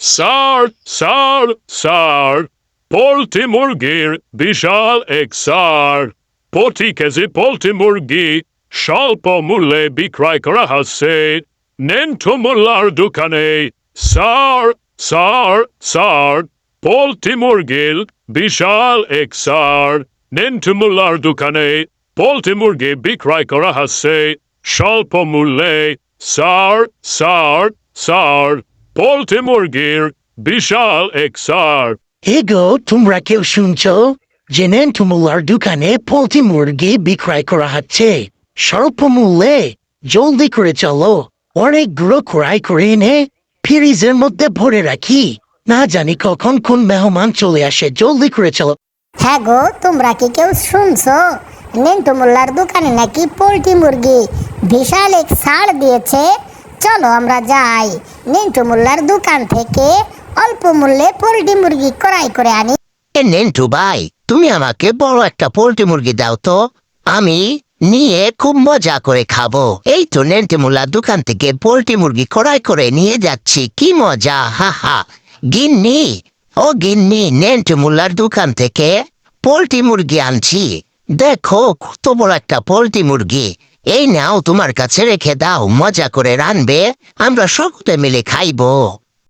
Sar, sar, sar. Poltimurgir, bishal exar. Poti kezi poltimurgi, shalpo mule bikrai karahase. Nentumular dukane. Sar, sar, sar. Poltimurgil, bishal exar. Nentumular dukane. Poltimurgi bikrai karahase. Shalpo mule. Sar, sar, sar. Poultry মুরগির বিশাল এক sir এগো তোমরা কেউ শুনছো জেনেন তুমুলার দোকানে poultry মুরগি বিক্রয় করা হচ্ছে স্বল্প মূল্যে জলদি করে চলো অনেকগুলো ক্রয় করে এনে ফ্রিজের মধ্যে ভরে রাখি না জানি কখন কোন মেহমান চলে আসে জলদি করে চলো হ্যাঁ গো তোমরা কি কেউ শুনছো নেন্টু মোল্লার দোকানে নাকি পোলট্রি মুরগি বিশাল এক ছাড় দিয়েছে চলো আমরা যাই নেন্টু মোল্লার দোকান থেকে অল্প মূল্যে পোলট্রি মুরগি ক্রয় করে আনি। এ নেন্টু ভাই, তুমি আমাকে বড় একটা পোল্ট্রি মুরগি দাও তো। আমি নিয়ে খুব মজা করে খাব। এই তো নেন্টু মোল্লার দোকান থেকে পোল্ট্রি মুরগি ক্রয় করে নিয়ে যাচ্ছি। কি মজা, হা হা। গিন্নি, ও গিন্নি, নেন্টু মোল্লার দোকান থেকে পোল্ট্রি মুরগি আনছি। দেখো, কত বড় একটা পোল্ট্রি মুরগি। এই নাও তোমার কাছে রেখে দাও মজা করে রানবে আমরা সকলে মিলে খাইবো।